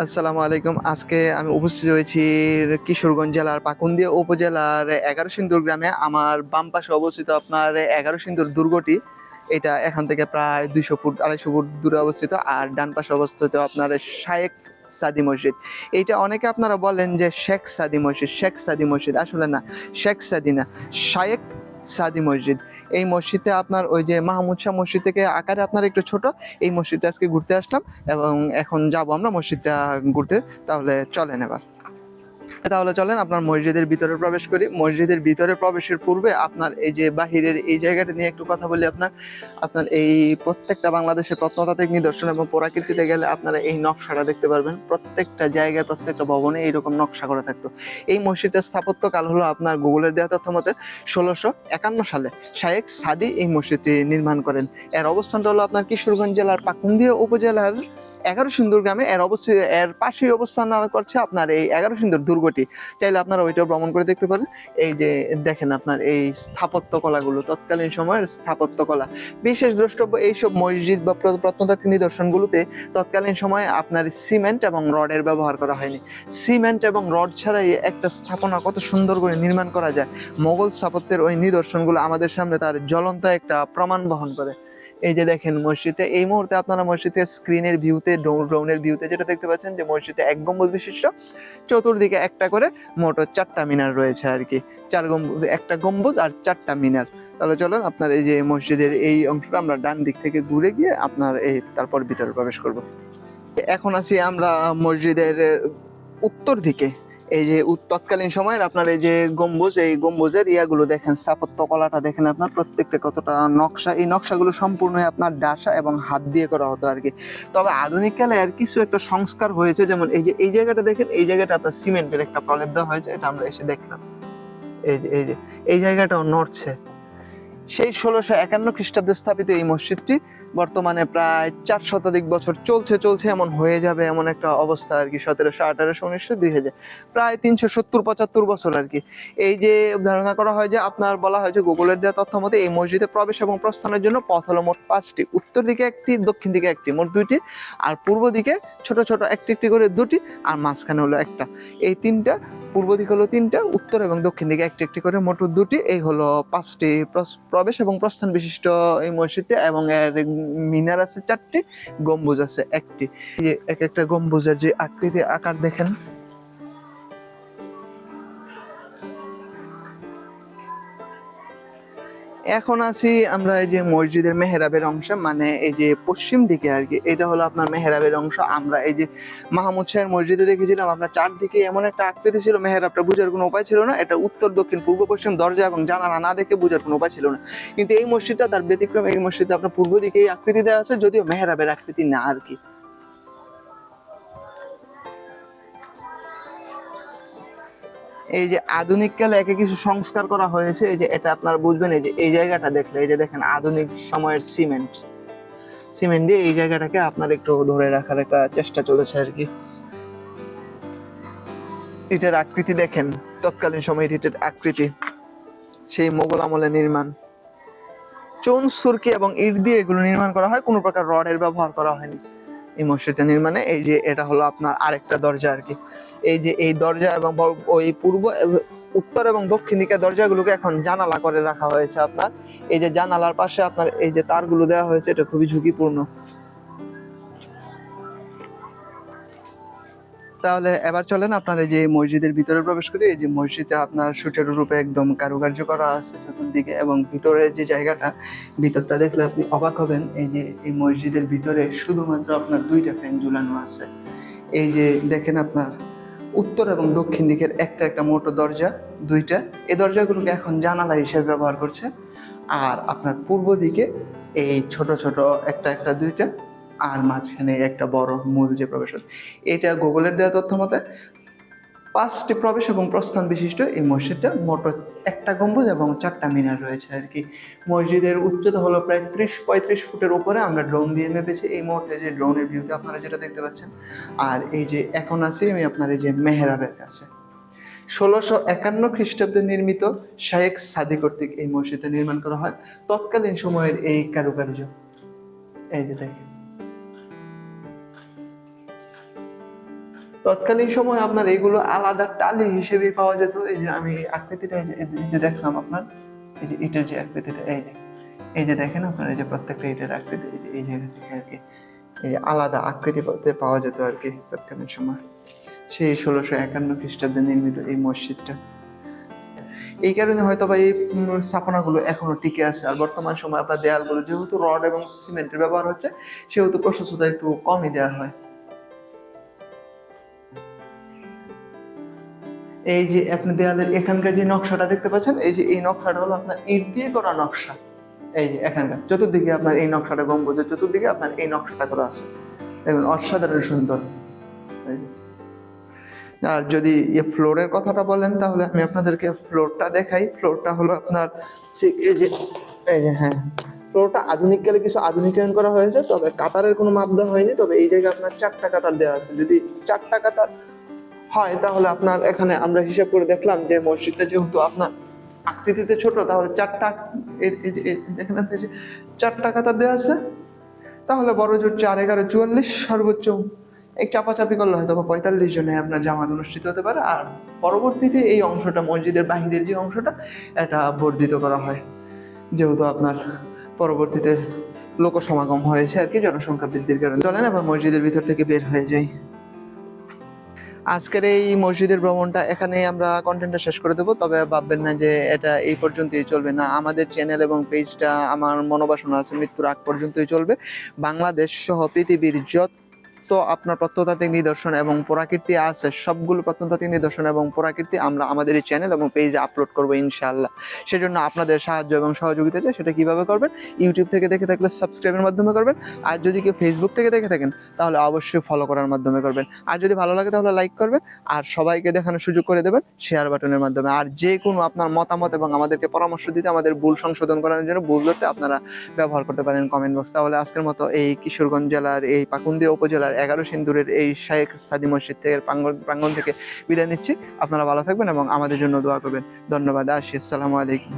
আসসালামু আলাইকুম। আজকে আমি উপস্থিত হয়েছি কিশোরগঞ্জ জেলার পাকুন্দিয়া উপজেলার এগারো সিন্দুর গ্রামে। আমার বাম পাশে অবস্থিত আপনার এগারো সিন্দুর দুর্গটি। এটা এখান থেকে প্রায় দুইশো ফুট, আড়াইশো ফুট দূরে অবস্থিত। আর ডান পাশে অবস্থিত আপনার শায়েক সাদি মসজিদ। এইটা অনেকে আপনারা বলেন যে শেখ সাদি মসজিদ, শেখ সাদি মসজিদ। আসলে না, শেখ সাদি না, শায়েক সাদি মসজিদ। এই মসজিদটা আপনার ওই যে মাহমুদ শাহ মসজিদ থেকে আকারে আপনার একটু ছোট, এই মসজিদটা আজকে ঘুরতে আসলাম এবং এখন যাব আমরা মসজিদটা ঘুরতে। তাহলে চলেন এবার। তাহলে চলেন আপনার মসজিদের ভিতরে প্রবেশ করি। মসজিদের ভিতরে প্রবেশের পূর্বে আপনার এই যে বাহিরের এই জায়গাটা নিয়ে একটু কথা বলি আপনার। আপনার এই প্রত্যেকটা বাংলাদেশের প্রত্নতাত্ত্বিক নিদর্শন এবং প্রকৃতিতে গেলে আপনারা এই নকশাটা দেখতে পারবেন। প্রত্যেকটা জায়গায়, প্রত্যেকটা ভবনে এইরকম নকশা করা থাকতো। এই মসজিদের স্থাপত্যকাল হলো আপনার গুগলের দেওয়া তথ্য মতে ষোলোশো একান্ন সালে শায়েক সাদি এই মসজিদটি নির্মাণ করেন। এর অবস্থানটা হলো আপনার কিশোরগঞ্জ জেলার পাকুন্দিয়া উপজেলার এগারো সিন্দুর গ্রামে, এর অবস্থিত এর পাশেই অবস্থান করছে আপনার এই এগারো সিন্দুর দুর্গটি। চাইলে আপনারা ওইটাও ভ্রমণ করে দেখতে পারেন। এই যে দেখেন আপনার এই স্থাপত্য কলাগুলো, তৎকালীন সময়ের স্থাপত্য কলা। বিশেষ দ্রষ্টব্য এইসব মসজিদ বা প্র- প্রত্নতাত্ত্বিক নিদর্শনগুলোতে তৎকালীন সময়ে আপনার সিমেন্ট এবং রডের ব্যবহার করা হয়নি। সিমেন্ট এবং রড ছাড়াই একটা স্থাপনা কত সুন্দর করে নির্মাণ করা যায়। মোগল স্থাপত্যের ওই নিদর্শনগুলো আমাদের সামনে তার জ্বলন্ত একটা প্রমাণ বহন করে। এই যে দেখেন মসজিদে, এই মুহূর্তে আপনারা মসজিদের স্ক্রিনের ভিউতে ড্রোনের ভিউতে যেটা দেখতে পাচ্ছেন যে মসজিদে এক গম্বুজ বিশিষ্ট, চতুর্দিকে একটা করে মোট চারটা মিনার রয়েছে আর কি। চার গম্বুজ একটা গম্বুজ আর চারটা মিনার। তাহলে চলো আপনার এই যে মসজিদের এই অংশটা আমরা ডান দিক থেকে ঘুরে গিয়ে আপনার এই তারপর ভিতরে প্রবেশ করব। এখন আছি আমরা মসজিদের, উত্তর দিকে। এই যে তৎকালীন সময়ের আপনার এই যে গম্বুজ, এই গম্বুজের ইয়াগুলো দেখেন, স্থাপত্য কলাটা দেখেন আপনার, প্রত্যেকটা কতটা নকশা, এই নকশাগুলো সম্পূর্ণ আপনার ডাসা এবং হাত দিয়ে করা হতো আর কি। তবে আধুনিককালে আর কিছু একটা সংস্কার হয়েছে, যেমন এই যে, এই জায়গাটা দেখেন, এই জায়গাটা আপনার সিমেন্টের একটা প্রলেপ দেওয়া হয়েছে, এটা আমরা এসে দেখলাম। এই যে এই যে, এই জায়গাটাও নড়ছে। সেই ষোলোশো একান্ন খ্রিস্টাব্দে স্থাপিত এই মসজিদটি বর্তমানে প্রায় চার শতাধিক বছর চলছে চলছে, এমন হয়ে যাবে এমন একটা অবস্থা আর কি, সতেরোশো আঠারোশো, উনিশশো, দুই হাজার, প্রায় তিনশো সত্তর, পঁচাত্তর বছর আর কি। এই যে ধারণা করা হয় যে আপনার বলা হয় যে গুগলের দেওয়া তথ্য মতে এই মসজিদে প্রবেশ এবং প্রস্থানের জন্য পথ হলো মোট পাঁচটি, উত্তর দিকে একটি, দক্ষিণ দিকে একটি, মোট দুইটি, আর পূর্ব দিকে ছোট ছোট একটি একটি করে দুটি, আর মাঝখানে হলো একটা। এই তিনটা পূর্ব দিক হলো তিনটা, উত্তর এবং দক্ষিণ দিকে একটি একটি করে মোট দুটি। এই হলো পাঁচটি প্রবেশ এবং প্রস্থান বিশিষ্ট এই মসজিদটি এবং এর মিনার আছে চারটি, গম্বুজ আছে একটি। এক একটা গম্বুজের যে আকৃতি, আকার দেখেন। এখন আছি আমরা এই যে মসজিদের মেহরাবের অংশ মানে এই যে পশ্চিম দিকে আর কি। এটা হলো আপনার মেহরাবের অংশ। আমরা এই যে মাহমুদ শাহের মসজিদে দেখেছিলাম, আপনার চারদিকে এমন একটা আকৃতি ছিল, মেহরাবটা বোঝার কোনো উপায় ছিল না। এটা উত্তর, দক্ষিণ, পূর্ব, পশ্চিম দরজা এবং জানালা না দেখে বোঝার কোনো উপায় ছিল না। কিন্তু এই মসজিদটা তার ব্যতিক্রম, এই মসজিদে আপনার পূর্ব দিকে এই আকৃতি দেওয়া আছে, যদিও মেহরাবের আকৃতি না আর কি। এই যে আধুনিক কালে একে কিছু সংস্কার করা হয়েছে, এই যে এটা আপনারা বুঝবেন, এই যে এই জায়গাটা দেখলে, এই যে দেখেন আধুনিক সময়ের সিমেন্ট। সিমেন্ট দিয়ে এই জায়গাটাকে আপনার একটু ধরে রাখার একটা চেষ্টা চলেছে আর কি। এটার আকৃতি দেখেন, তৎকালীন সময়ের এটার আকৃতি, সেই মোগল আমলে নির্মাণ। চুন, সুরকি এবং ইট দিয়ে এগুলো নির্মাণ করা হয়, কোনো প্রকার রডের ব্যবহার করা হয়নি। এই মসজিদটা নির্মাণে, এই যে এটা হলো আপনার আরেকটা দরজা আর কি। এই যে এই দরজা এবং ওই পূর্ব উত্তর এবং দক্ষিণ দিকের দরজাগুলোকে এখন জানালা করে রাখা হয়েছে আপনার। এই যে জানালার পাশে আপনার এই যে তারগুলো দেওয়া হয়েছে, এটা খুবই ঝুঁকিপূর্ণ। তাহলে এবার চলেন আপনার এই যে মসজিদের ভিতরে প্রবেশ করি। এই যে মসজিদে আপনার সুচারু রূপে একদম কারুকার্য করা আছে চতুর্দিকে এবং ভিতরের যে জায়গাটা, ভিতরটা দেখলে আপনি অবাক হবেন। এই যে এই মসজিদের ভিতরে শুধুমাত্র আপনার দুইটা ফ্যান ঝুলানো আছে। এই যে দেখেন আপনার উত্তর এবং দক্ষিণ দিকের একটা একটা মোটো দরজা, দুইটা। এই দরজাগুলোকে এখন জানালা হিসেবে ব্যবহার করছে। আর আপনার পূর্ব দিকে এই ছোট ছোট একটা একটা দুইটা। আর মাঝখানে একটা বড় মূল যে প্রবেশ এটা গুগলের দেওয়া তথ্য মতে পাঁচটি প্রবেশ এবং প্রস্থান বিশিষ্ট এই মসজিদটা মোট একটা গম্বুজ এবং চারটা মিনার রয়েছে আর কি। মসজিদের উচ্চতা হলো প্রায় ত্রিশ পঁয়ত্রিশ ফুটের উপরে, আমরা ড্রোন দিয়ে মেপেছি এই মুহূর্তে যে ড্রোনের ভিউতে আপনারা যেটা দেখতে পাচ্ছেন। আর এই যে এখন আছি আমি আপনার এই যে মেহরাবের কাছে। ষোলোশো একান্ন খ্রিস্টাব্দে নির্মিত শায়েক সাদি কর্তৃক এই মসজিদটা নির্মাণ করা হয়। তৎকালীন সময়ের এই কারুকার্য। এই যে দেখেন। তৎকালীন সময় আপনার এগুলো আলাদা টালি হিসেবে পাওয়া যেত। এই যে আমি আকৃতিটা এই যে- দেখলাম আপনার, এই যে ইটের যে আকৃতিটা, এই যে এই যে দেখেন আপনার, এই যে প্রত্যেকটা ইটের আকৃতি, এই যে, এই জায়গা থেকে আর কি, এই যে আলাদা আকৃতি পাতে পাওয়া যেত আর কি তৎকালীন সময়। সেই ষোলোশো একান্ন খ্রিস্টাব্দে নির্মিত এই মসজিদটা। এই কারণে হয়তো বা এই স্থাপনাগুলো এখনও টিকে আছে। আর বর্তমান সময় আপনার দেয়ালগুলো যেহেতু রড এবং সিমেন্টের ব্যবহার হচ্ছে, সেহেতু প্রশস্ততা একটু কমই দেওয়া হয়। এই যে আপনি দেয়ালের এখানকার যে নকশাটা দেখতে পাচ্ছেন, এই যে এই নকশাটা হলো আপনার ইট দিয়ে করা নকশা। এই যে এখানকার, চতুর্দিকে আপনার এই নকশাটা গম্বুজের চতুর্দিকে আপনার এই নকশাটা করা আছে। দেখুন, অসাধারণ সুন্দর। আর যদি ফ্লোরের কথাটা বলেন, তাহলে আমি আপনাদেরকে ফ্লোরটা দেখাই। ফ্লোরটা হলো আপনার ঠিক এই যে এই যে হ্যাঁ। ফ্লোরটা আধুনিক কালে কিছু আধুনিকায়ন করা হয়েছে, তবে কাতারের কোনো মাপ দেওয়া হয়নি। তবে এই জায়গায় আপনার চারটা কাতার দেওয়া আছে। যদি চারটা কাতার হয়, তাহলে আপনার এখানে আমরা হিসাব করে দেখলাম যে মসজিদটা যেহেতু আপনার আকৃতিতে ছোট, তাহলে চারটা এখানে চারটা কাতার দেওয়া আছে, তাহলে বড় জোর চার, এগারো, চুয়াল্লিশ সর্বোচ্চ। এক চাপাচাপি করলে হয়তো বা পঁয়তাল্লিশ জনে আপনার জামাত অনুষ্ঠিত হতে পারে। আর পরবর্তীতে এই অংশটা, মসজিদের বাহিরের যে অংশটা, এটা বর্ধিত করা হয়। যেহেতু আপনার পরবর্তীতে লোক সমাগম হয়েছে আর কি, জনসংখ্যা বৃদ্ধির কারণে। চলেন আবার মসজিদের ভিতর থেকে বের হয়ে যাই। আজকের এই মসজিদের ভ্রমণটা এখানে আমরা কন্টেন্টটা শেষ করে দেবো, তবে ভাববেন না যে এটা এই পর্যন্তই চলবে না। আমাদের চ্যানেল এবং পেজটা আমার মনোবাসনা আছে, মৃত্যুর আগ পর্যন্তই চলবে। বাংলাদেশ সহ পৃথিবীর যত আপনার প্রত্নতাত্ত্বিক নিদর্শন এবং পুরাকীর্তি আছে, সবগুলো প্রত্নতাত্ত্বিক নিদর্শন এবং পুরাকীর্তি আমরা আমাদের এই চ্যানেল এবং পেজে আপলোড করব ইনশাআল্লাহ। সেজন্য আপনাদের সাহায্য এবং সহযোগিতা চাই, সেটা কীভাবে করবেন? ইউটিউব থেকে দেখে থাকলে সাবস্ক্রাইবের মাধ্যমে করবেন, আর যদি কেউ ফেসবুক থেকে দেখে থাকেন, তাহলে অবশ্যই ফলো করার মাধ্যমে করবেন। আর যদি ভালো লাগে তাহলে লাইক করবেন, আর সবাইকে দেখানোর সুযোগ করে দেবেন শেয়ার বাটনের মাধ্যমে। আর যে কোনো আপনার মতামত এবং আমাদেরকে পরামর্শ দিতে, আমাদের ভুল সংশোধন করার জন্য ভুল ধরতে আপনারা ব্যবহার করতে পারেন কমেন্ট বক্স তাহলে আজকের মতো এই কিশোরগঞ্জ জেলার, এই পাকুন্দিয়া উপজেলার এগারো সিন্দুরের এই শেখ সাদি মসজিদ থেকে প্রাঙ্গন প্রাঙ্গন থেকে বিদায় নিচ্ছি। আপনারা ভালো থাকবেন এবং আমাদের জন্য দোয়া করবেন। ধন্যবাদ, আসি, আসসালামু আলাইকুম।